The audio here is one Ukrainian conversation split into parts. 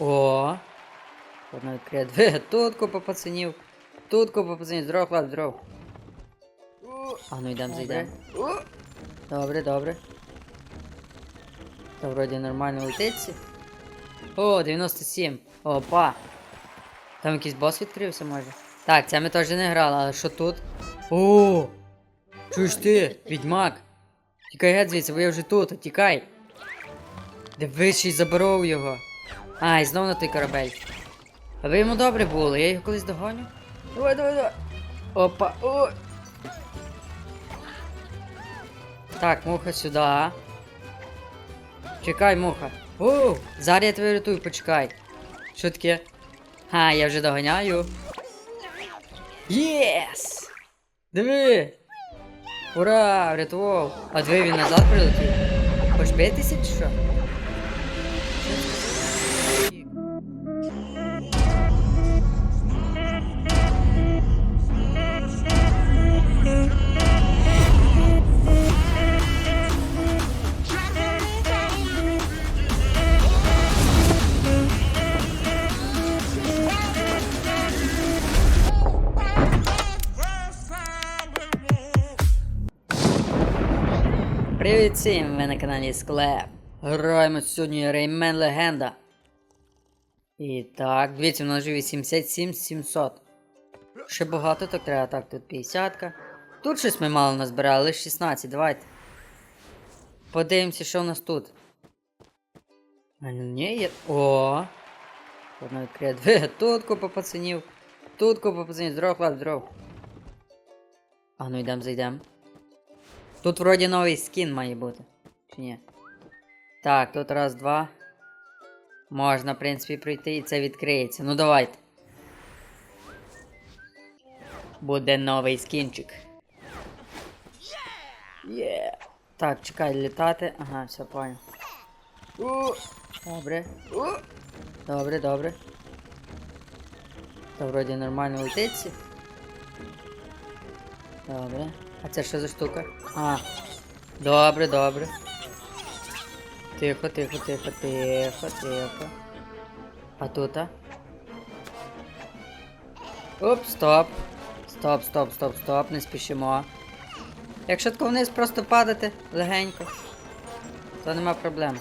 О! Одна відкриє двері. Тут купа пацанів. Тут купа пацанів. Здоров, хлоп, здоров. А ну йдемо, зайдемо. Добре, добре. Та вроді нормально летиться. О, 97. Опа. Там якийсь бос відкрився, може. Так, це ми теж не грали, але що тут? О! Чуєш ти, відьмак? Тікай геть звідси, бо я вже тут, тікай. Дивись, ще й заборов його. А, і знов на той корабель. А ви йому добре було, я його колись догоню. Давай, давай, давай. Опа, о. Так, муха сюди. Чекай, муха. О, зараз я тебе рятую, почекай. Що таке? Ха, я вже доганяю. Єс! Диви! Ура! Врятував! А диви він назад прилетів. Хочеш битися чи що? Всім! Ви на каналі Склеп. Граємо сьогодні Реймен Легенда. І так, дивіться, в нас вже 87 700. Ще багато так треба, так, тут 50. -ка. Тут щось ми мало назбирали, лише 16, давайте. Подивимося, що у нас тут. А ні, є. О! Одна відкриє. Тут купа пацанів. Тут купа пацанів. Здоров, хлоп, здоров. А ну йдемо, зайдемо. Тут вроді новий скін має бути. Чи ні? Так, тут раз, два. Можна, в принципі, пройти і це відкриється. Ну давайте. Буде новий скінчик. Є. Так, чекай, літати. Ага, все понял. Добре. Добре, добре. Та вроді нормально летиться. Добре. А це що за штука? А. Добре, добре. Тихо, тихо, тихо, тихо, тихо. А тут? а? Оп, стоп. Стоп, стоп, стоп, стоп, не спішимо. Якщо тако вниз просто падати легенько, то нема проблем.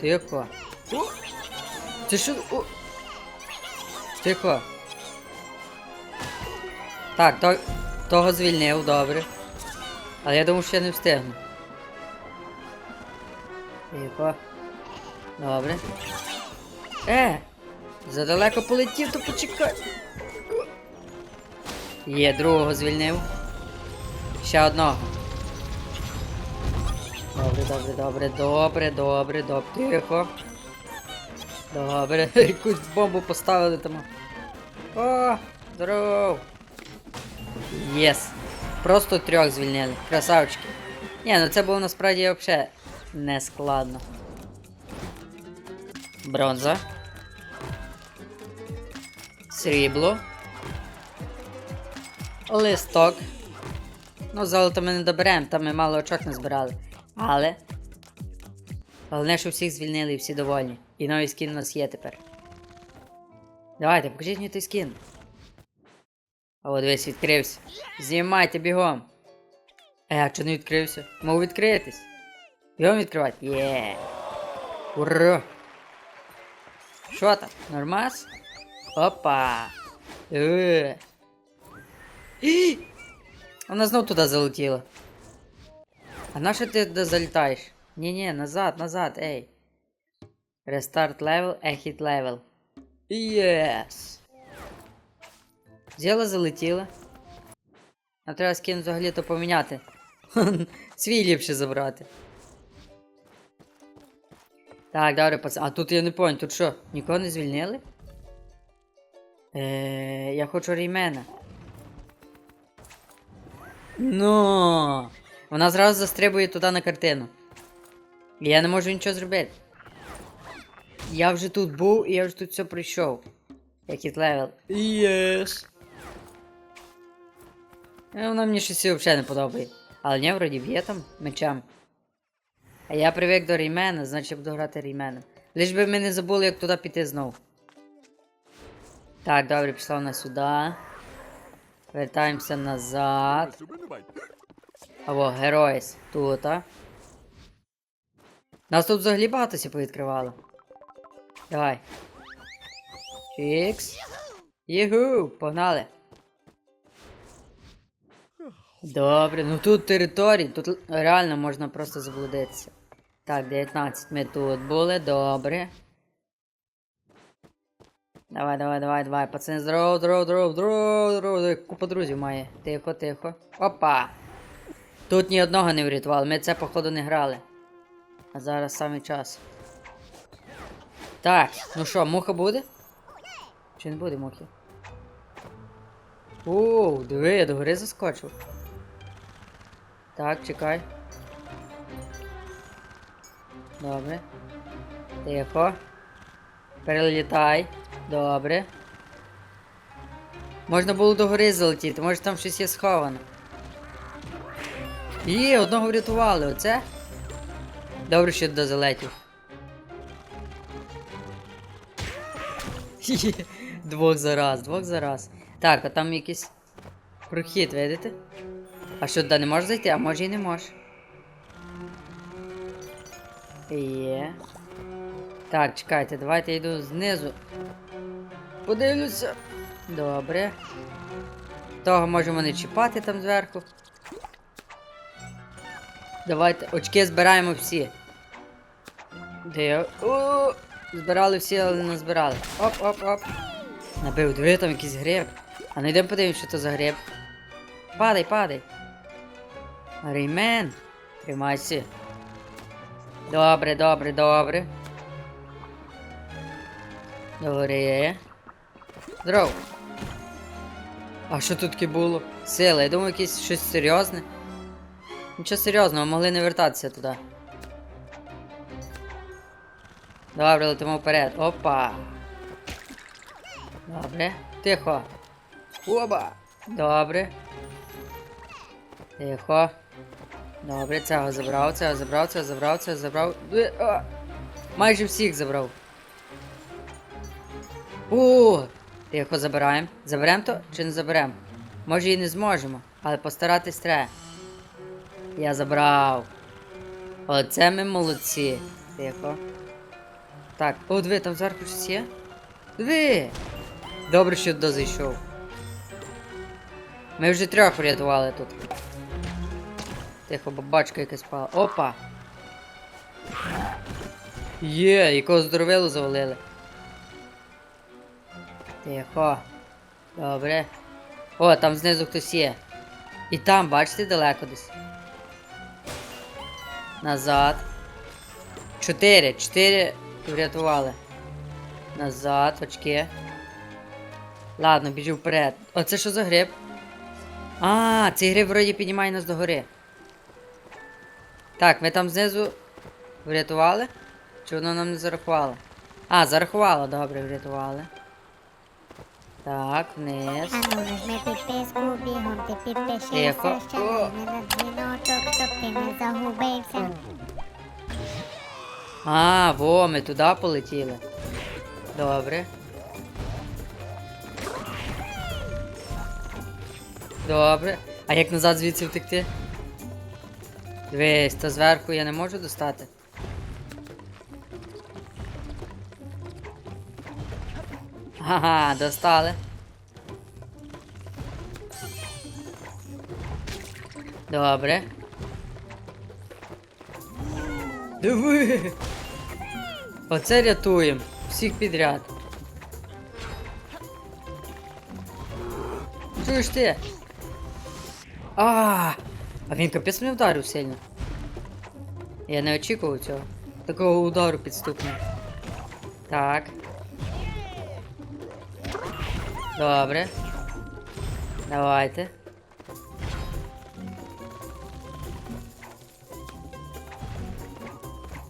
Тихо. Ти що? О! Тихо. Так, то, того звільнив, добре. Але я думав, що я не встигну. Тихо. Добре. Е! Задалеко полетів, то почекай. Є, другого звільнив. Ще одного. Добре, добре, добре, добре, добре, добре. Тихо. Добре. Якусь бомбу поставили там. О! Здоров! Єс. Просто трьох звільнили. Красавчики. Ні, ну це було насправді взагалі не складно. Бронза. Срібло. Листок. Ну, золото ми не доберемо, там ми мало очок не збирали. Але. Головне, що всіх звільнили і всі довольні. І новий скін у нас є тепер. Давайте, покажіть мені той скін. От весь відкрився. Знімайте бігом. А чого не відкрився? Мов відкритись. Бігом відкривати. Є. Ура. Що там? Нормас? Опа. Е. Вона знов туди залетіла. А на що ти туди залітаєш? Ні-ні, назад, назад, ей. Рестарт левел, exit левел. Єс. Взяла, залетіла. А треба скін взагалі то поміняти. Свій ліпше забрати. Так, добре, пацан. А тут я не понял, тут що? Нікого не звільнили? Е, я хочу реймена. Ну. Вона зразу застрибує туди на картину. Я не можу нічого зробити. Я вже тут був і я вже тут все пройшов. Який левел. Єс. Е, Вона мені щось взагалі не подобає. Але не вроді б'є там мечем. А я привик до реймена, значить буду грати рейменом. Лиш би ми не забули, як туди піти знов. Так, добре, пішла вона сюди. Вертаємося назад. Або геройс тут. а. Нас тут взагалі багато сі повідкривало. Давай. Чікс. Єгу, погнали. Добре, ну тут територій, тут реально можна просто заблудитися. Так, 19 ми тут були, добре. Давай, давай, давай, давай, пацани, здорово, здорово, здорово, здорово, здорово. Купа друзів має. Тихо, тихо. Опа! Тут ні одного не врятували, ми це, походу, не грали. А зараз саме час. Так, ну що, муха буде? Чи не буде мухи? Оу, диви, я до гори заскочив. Так, чекай. Добре. Тихо. Перелітай. Добре. Можна було до гори залетіти, може там щось є сховано. Є, одного врятували, оце. Добре, що туди залетів. Двох за раз, двох за раз. Так, а там якийсь прохід, видите? А що туди не можеш зайти? А може і не можеш. Є. Так, чекайте, давайте я йду знизу. Подивлюся. Добре. Того можемо не чіпати там зверху. Давайте, очки збираємо всі. Де я? О, збирали всі, але не збирали. Оп, оп, оп. Набив, диви, там якийсь гриб. А ну йдемо подивимось, що то за гриб. Падай, падай. Реймен. Тримайся. Добре, добре, добре. Добре. Здоров. А що тут таке було? Сила, я думаю, якесь щось серйозне. Нічого серйозного, могли не вертатися туди. Добре, летимо вперед. Опа. Добре. Тихо. Оба. Добре. Тихо. Добре, цього забрав, цього забрав, цього забрав, цього забрав. Майже всіх забрав. О! Тихо забираємо. Заберемо то чи не заберемо? Може і не зможемо, але постаратись треба. Я забрав. Оце ми молодці. Тихо. Так, о, диви, там зверху щось є? Диви! Добре, що туди зайшов. Ми вже трьох врятували тут. Тихо, бабачка якась пала. Опа! Є, якого здоровилу завалили. Тихо. Добре. О, там знизу хтось є. І там, бачите, далеко десь. Назад. Чотири. Чотири врятували. Назад, очки. Ладно, біжу вперед. Оце що за гриб? А, цей гриб вроді піднімає нас до гори. Так, ми там знизу врятували? Чи воно нам не зарахувало? А, зарахувало, добре, врятували. Так, вниз. А ну нажми підписку, бігом ти підпишешся, Тихо. ще нажми на дзвіночок, щоб ти не загубився. А, во, ми туди полетіли. Добре. Добре. А як назад звідси втекти? Дивись, то зверху я не можу достати. Ага, достали. Добре. Диви! Оце рятуємо. Всіх підряд. Чуєш ти? А, а він капець мене вдарив сильно. Я не очікував цього. Такого удару підступного. Так. Добре. Давайте.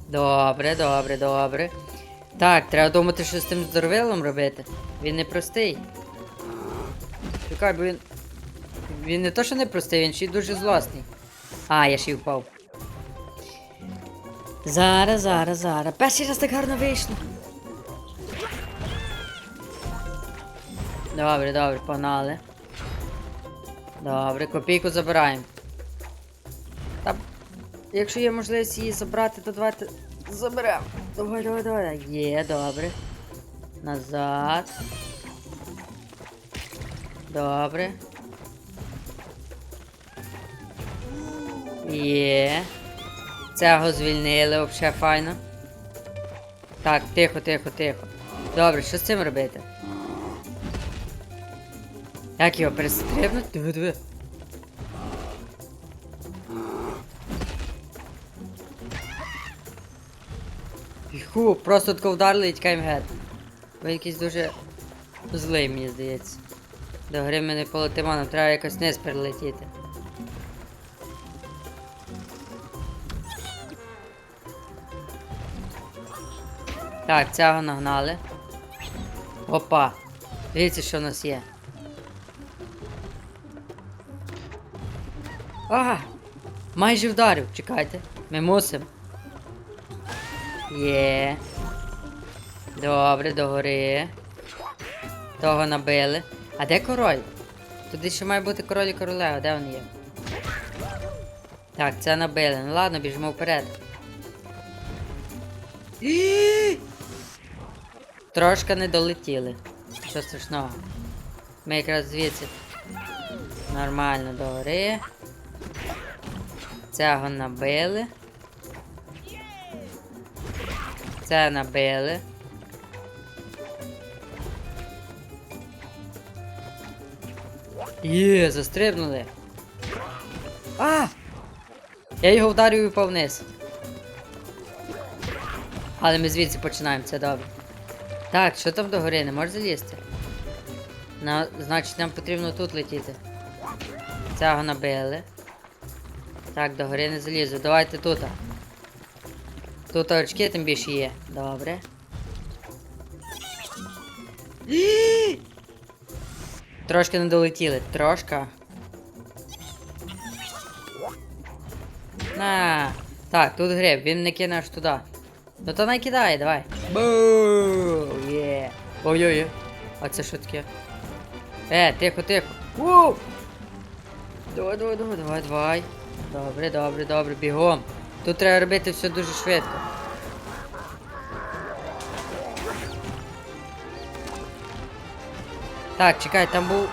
Добре, добре, добре. Так, треба думати, що з тим здоровилом робити. Він не простий. Чекай, бо він. Він не то, що не простий, він ще й дуже злосний. А, я ще й впав. Зараз, зараз, зараз. Перший раз так гарно вийшло. Добре, добре, погнали. Добре, копійку забираємо. Та, якщо є можливість її забрати, то давайте заберемо. Давай, давай, давай. Є, добре. Назад. Добре. Є. Цього звільнили, взагалі файно. Так, тихо, тихо, тихо. Добре, що з цим робити? Як його перестрибнути? Диви, диви. Фу, просто тако вдарили і тікаємо геть. Ви якийсь дуже злий, мені здається. До гри ми не полетимо, нам треба якось вниз перелетіти. Так, цього нагнали. Опа. Дивіться, що в нас є. Ага! Майже вдарив, чекайте. Ми мусимо. Є. Добре, догори. Того набили. А де король? Туди ще має бути король і королева, де вони є? Так, це набили. Ну ладно, біжимо вперед. Трошки не долетіли. Що страшного? Ми якраз звідси. Нормально догори. Цього набили. Це набили. Є, застрибнули. А! Я його вдарив і впав. Але ми звідси починаємо, це добре. Так, що там до гори, не можеш залізти? На, значить, нам потрібно тут летіти. Цього набили. Так, до гори не залізу. Давайте тут. Тут очки тим більше є. Добре. Трошки не долетіли. Трошка. На. Так, тут гриб, він не кине аж туди. Ну то не кидає, давай. Бу! Ой-ой-ой. А це що таке? Е, тихо, тихо. Воу! Давай, давай, давай, давай, давай. Добре, добре, добре, бігом. Тут треба робити все дуже швидко. Так, чекай, там був.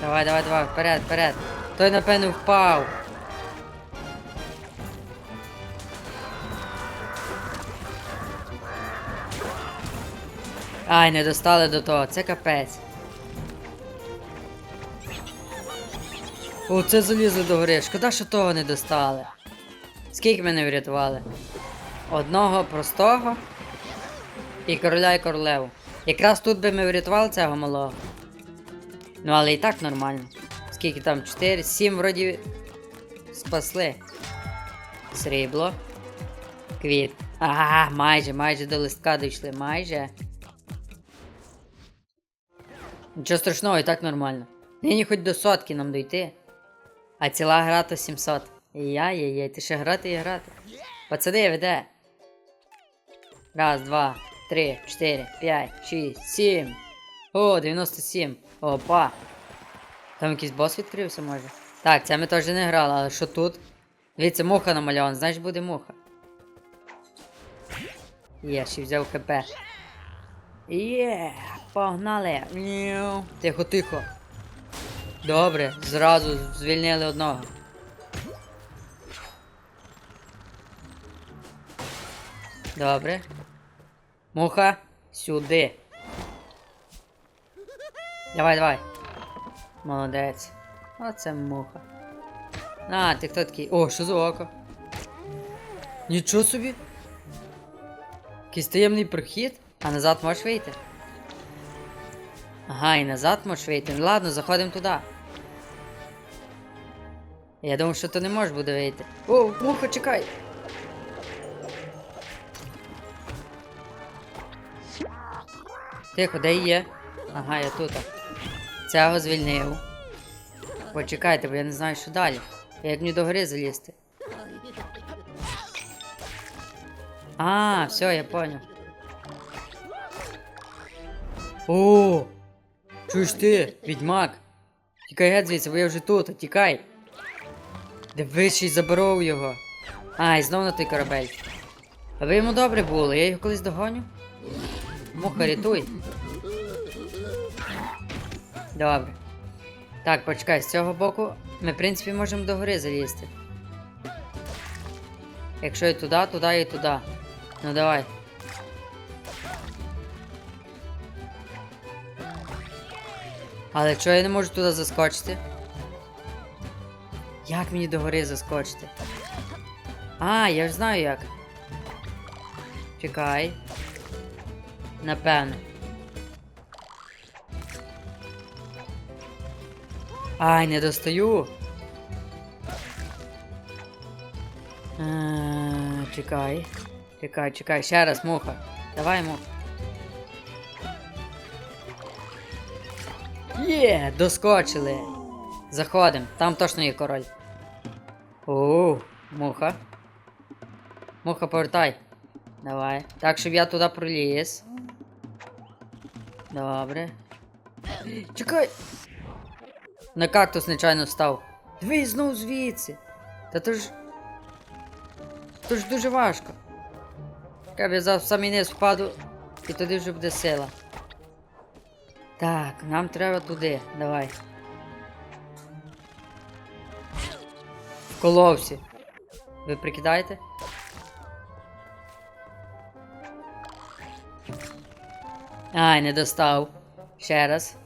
Давай, давай, давай, вперед, вперед. Той, напевно, впав. Ай, не достали до того, це капець. О, це залізли до гори. Шкода, що того не достали. Скільки мене врятували? Одного простого і короля і королеву. Якраз тут би ми врятували цього малого. Ну, але і так нормально. Скільки там? 4, 7 вроді спасли. Срібло. Квіт. А, майже, майже до листка дійшли, майже. Нічого страшного, і так нормально. Нині хоч до сотки нам дойти. А ціла гра то 700. Яй-яй-яй, ти ще грати і грати. Пацани, веде. Раз, два, три, чотири, п'ять, шість, сім. О, 97. Опа. Там якийсь бос відкрився, може. Так, це ми теж не грали, але що тут? Дивіться, муха намальована, значить буде муха. Є, ще взяв КП. Є, погнали. Тихо, тихо. Добре, зразу звільнили одного. Добре. Муха, сюди. Давай, давай. Молодець. Оце муха. А, ти хто такий? О, що за око? Нічого собі. Якийсь таємний прохід, а назад можеш вийти. Ага, і назад можеш вийти. Ну ладно, заходимо туди. Я думав, що то не можеш буде вийти. О, муха, чекай! Тихо, де є? Ага, я тут. Цього звільнив. Почекайте, бо я не знаю, що далі. Як мені до гори залізти? А, все, я понял. О! Чуєш ти, відьмак? Тікай геть звідси, бо я вже тут, тікай. Дивись, ще заборов його. А, і знов на той корабель. А ви йому добре було, я його колись догоню. Муха, рятуй. Добре. Так, почекай, з цього боку ми, в принципі, можемо до гори залізти. Якщо і туди, туди і туди. Ну давай. Але чого я не можу туди заскочити? Як мені до гори заскочити? А, я ж знаю як. Чекай. Напевно. Ай, не достаю. А, чекай. Чекай, чекай, ще раз, муха. Давай, муха. Є, доскочили. Заходим, там точно є король. Оу, муха. Муха, повертай. Давай. Так, щоб я туди проліз. Добре. Чекай! На кактус нечайно встав. Дивись знов звідси. Та то ж. То ж дуже важко. Як я в самий низ впаду, і тоді вже буде сила. Так, нам треба туди. Давай. Вколовся. Ви прикидаєте? Ай, не достав. Ще раз.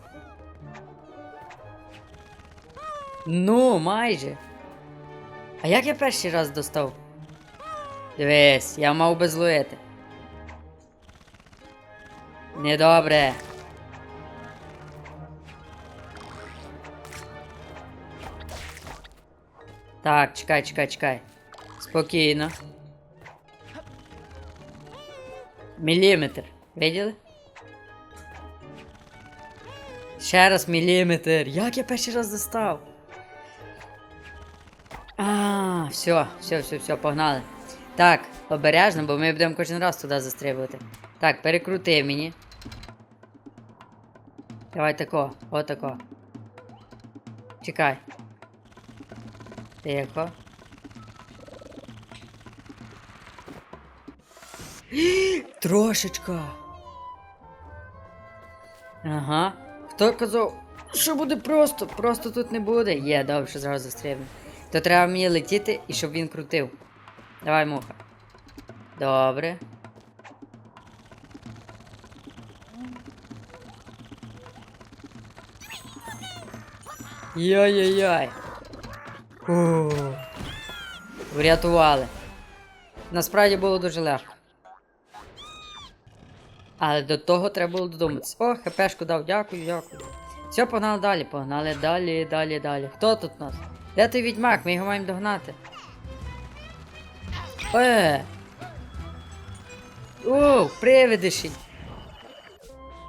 Ну, майже. А як я перший раз достав? Дивись, я мав би зловити. Недобре. Так, чекай, чекай, чекай. Спокійно. Міліметр. Виділи? Ще раз міліметр. Як я перший раз достав? А, все, все, все, все, погнали. Так, обережно, бо ми будемо кожен раз туди застрибувати. Так, перекрути мені. Давай тако, отако. Чекай. Тихо. Трошечка. Ага. Хто казав, що буде просто? Просто тут не буде. Є, добре, що зразу застрибну. То треба мені летіти і щоб він крутив. Давай, муха. Добре. Йой-йой-йой. Фу. Врятували. Насправді було дуже легко. Але до того треба було додуматися. О, хпшку дав, дякую, дякую. Все, погнали далі, погнали далі, далі, далі. Хто тут у нас? Де той відьмак? Ми його маємо догнати. Е. О, привидиші.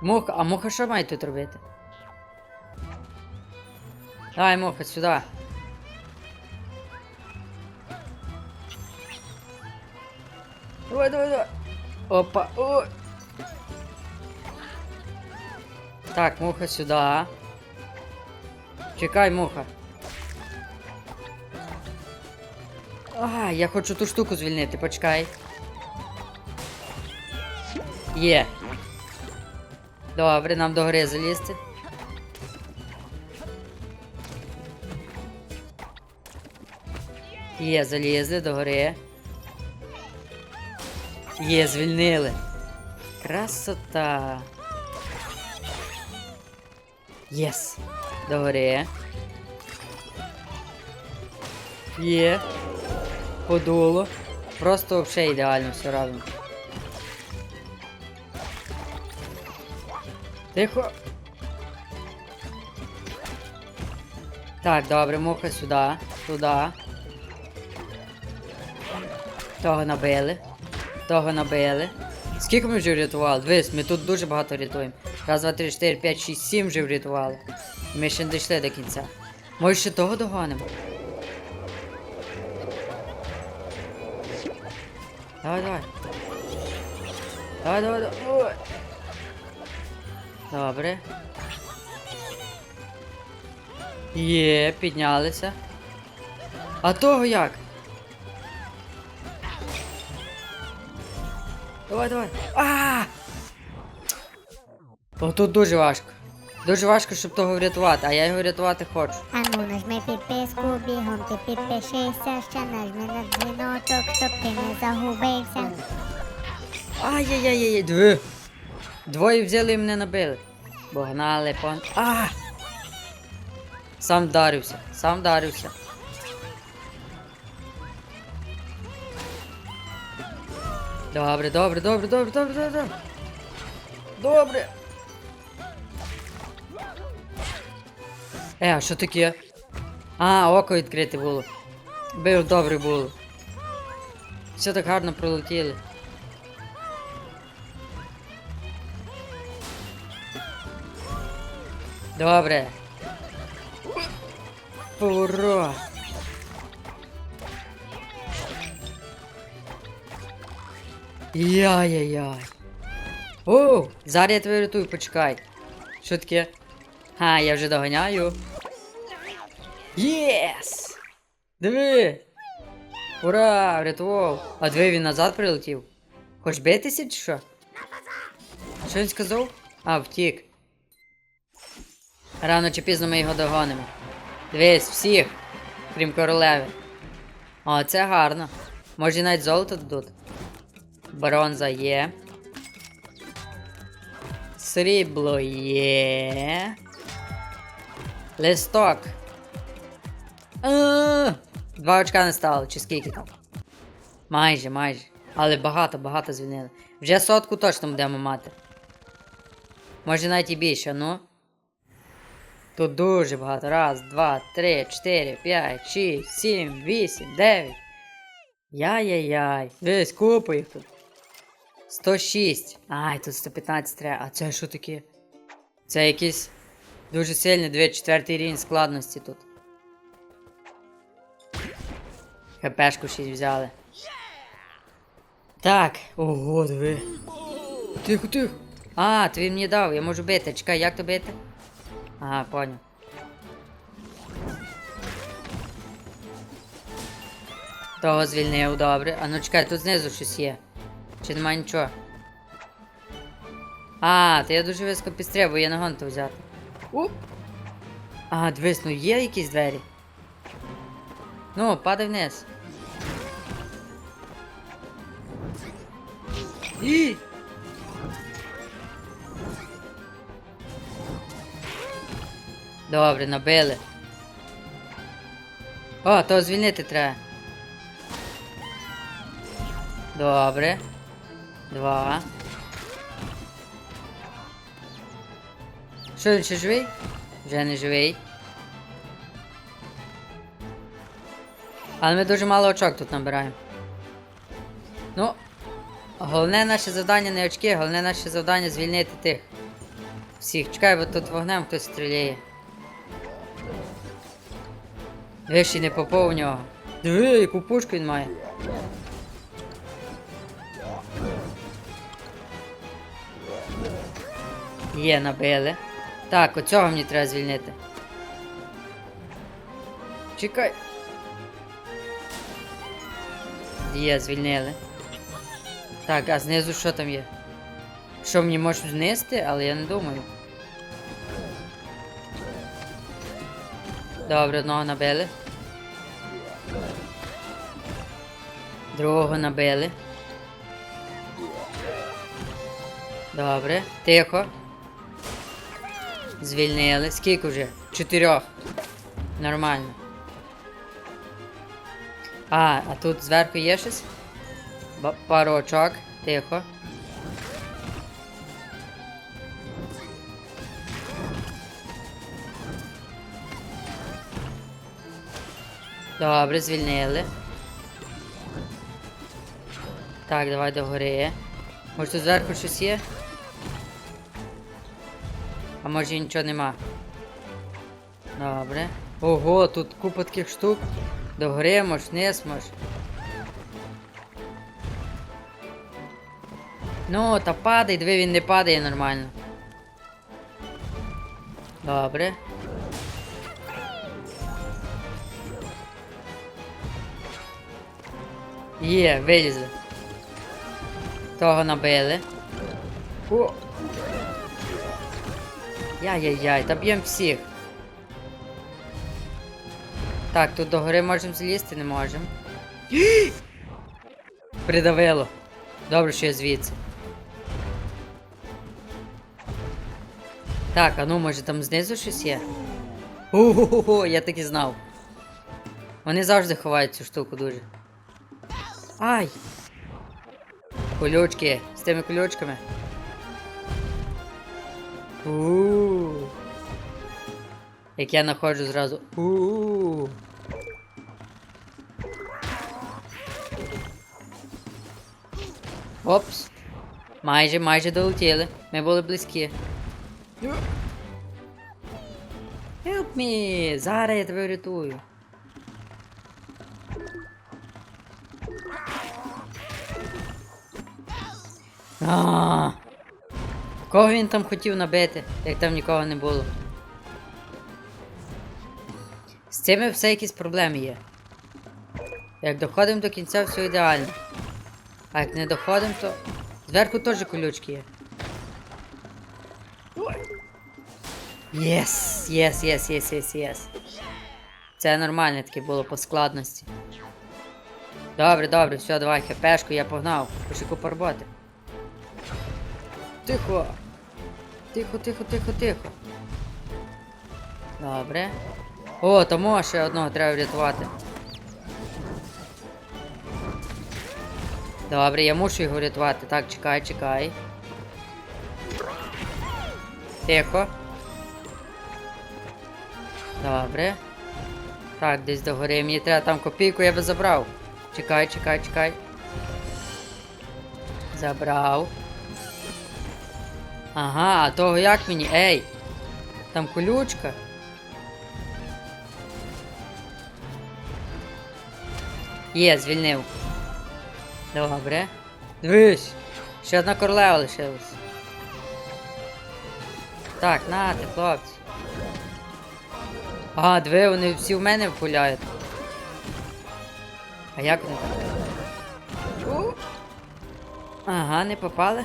Муха, а муха що має тут робити? Давай, муха, сюди. Давай, давай, давай. Опа, о. Так, муха сюди. Чекай, муха. А, я хочу ту штуку звільнити, почекай. Є. Добре, нам до гори залізти. Є, залізли до гори. Є, звільнили. Красота. Єс. Догоре. Є. Подуло. Просто взагалі ідеально все робимо. Тихо. Так, добре, муха сюди. Туди. Того набили. Того набили. Скільки ми вже врятували? Дивись, ми тут дуже багато рятуємо. Раз, два, три, чотири, п'ять, шість, сім вже врятували. Ми ще не дійшли до кінця. Може ще того догонимо. Давай, давай. Давай, давай, давай. Добре. Є, піднялися. А того як? Давай, давай. А! Отут дуже важко. Дуже важко, щоб того врятувати, а я його врятувати хочу. А ну нажми підписку, бігом ти підпишися, ще нажми на дзвіночок, щоб ти не загубився. Ай-яй-яй-яй, диви. Двоє взяли і мене набили. Бо гнали пон. А! Сам вдарився, сам вдарився. Добре, добре, добре, добре, добре, добре. Добре. Е, а що таке? А, око відкрите було. Бив добре було. Все так гарно пролетіли. Добре. Поворот. Яй-яй-яй. О, зараз я тебе рятую, почекай. Що таке? Ха, я вже доганяю. Єс! Диви! Ура! Врятував! А диви він назад прилетів. Хоч битися чи що? Що він сказав? А, втік. Рано чи пізно ми його догонимо. Дивись, всіх, крім королеви. О, це гарно. Може навіть золото дадуть. Бронза є. Срібло є. Листок. А, Два очка не стало, чи скільки там? Майже, майже. Але багато, багато звільнили. Вже сотку точно будемо мати. Може навіть і більше, ну. Тут дуже багато. Раз, два, три, чотири, п'ять, шість, сім, вісім, дев'ять. Яй-яй-яй. Дивись, купа їх тут. 106. Ай, тут 115 треба. А це що таке? Це якийсь дуже сильний 24 рівень складності тут. ХПшку 6 взяли. Так, ого, диви. Тихо, тихо. А, ти мені дав, я можу бити. Чекай, як то бити? Ага, понял. Того звільнив, добре. А ну чекай, тут знизу щось є. Чи нема нічого? А, то я дуже високо підстрибую, я нагон то взяти. Уп! А, дивись, ну є якісь двері. Ну, падай вниз. І! Добре, набили. О, то звільнити треба. Добре. Два. Що він ще живий? Вже не живий. Але ми дуже мало очок тут набираємо. Ну, головне наше завдання не очки, головне наше завдання звільнити тих. Всіх. Чекай, бо тут вогнем хтось стріляє. Виші не попав у нього. Диви, яку пушку він має. Є, набили. Так, оцього мені треба звільнити. Чекай. Є, звільнили. Так, а знизу що там є? Що мені можуть знести, але я не думаю. Добре, одного набили. Другого набили. Добре, тихо. Звільнили. Скільки вже? Чотирьох. Нормально. А, а тут зверху є щось? Пару очок. Тихо. Добре, звільнили. Так, давай до гори. Може тут зверху щось є? А може нічого нема. Добре. Ого, тут купа таких штук. До гори, може, вниз, може. Ну, та падай, диви, він не падає нормально. Добре. Є, вилізли. Того набили. О! Яй-яй-яй, та б'єм всіх. Так, тут до гори можемо злізти, не можемо. Придавило. Добре, що я звідси. Так, а ну може там знизу щось є? Ого, я так і знав. Вони завжди ховають цю штуку дуже. Ай! Колючки, з тими колючками. У Як я знаходжу зразу. у Опс. Майже, майже долетіли. Ми були близькі. Help me! Зараз я тебе врятую. А. Кого він там хотів набити, як там нікого не було? З цими все якісь проблеми є. Як доходимо до кінця, все ідеально. А як не доходимо, то. Зверху теж колючки є. Єс, єс, єс, єс, єс, єс. Це нормальне таке було по складності. Добре, добре, все, давай, хпшку, я погнав. Пиши купа роботи. Тихо. Тихо, тихо, тихо, тихо. Добре. О, тому ще одного треба врятувати. Добре, я мушу його врятувати. Так, чекай, чекай. Тихо. Добре. Так, десь до гори. Мені треба там копійку, я би забрав. Чекай, чекай, чекай. Забрав. Ага, а того як мені? Ей! Там колючка. Є, звільнив. Добре. Дивись! Ще одна королева лишилась. Так, нате, хлопці. А, диви, вони всі в мене впуляють. А як вони так? Ага, не попали.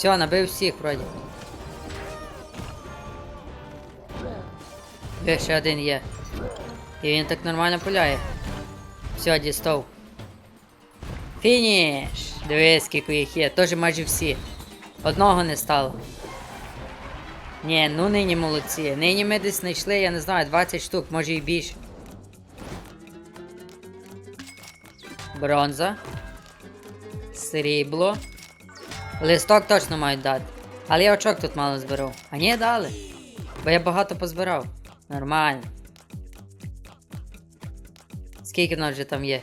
Все, набив всіх вроді. Де ще один є. І він так нормально пуляє. Все, дістав. Фініш! Дивись, скільки їх є. Теж майже всі. Одного не стало. Ні, ну нині молодці. Нині ми десь знайшли, я не знаю, 20 штук, може і більше. Бронза. Срібло. Листок точно мають дати. Але я очок тут мало зберу. А ні, дали. Бо я багато позбирав. Нормально. Скільки нас вже там є?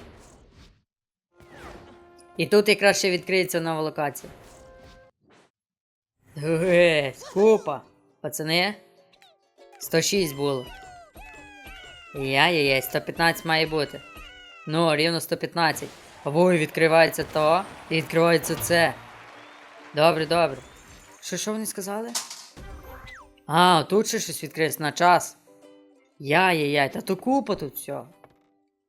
І тут якраз ще відкриється нова локація. Гесь, купа. Пацани. 106 було. Яй-яй-яй, 115 має бути. Ну, рівно 115. Ой, відкривається то і відкривається це. Добре, добре. Що, що вони сказали? А, тут ще щось відкрилось на час. Яй-яй-яй, та то купа тут всього.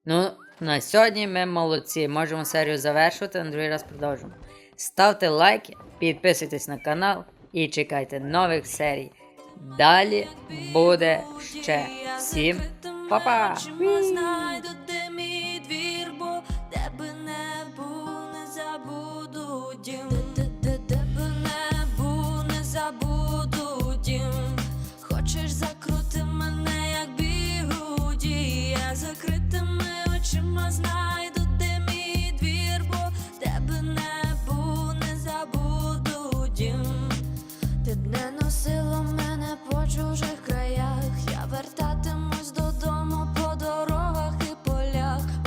Ну, на сьогодні ми молодці. Можемо серію завершувати, на другий раз продовжимо. Ставте лайки, підписуйтесь на канал і чекайте нових серій. Далі буде ще. Всім па-па! Закрути мене,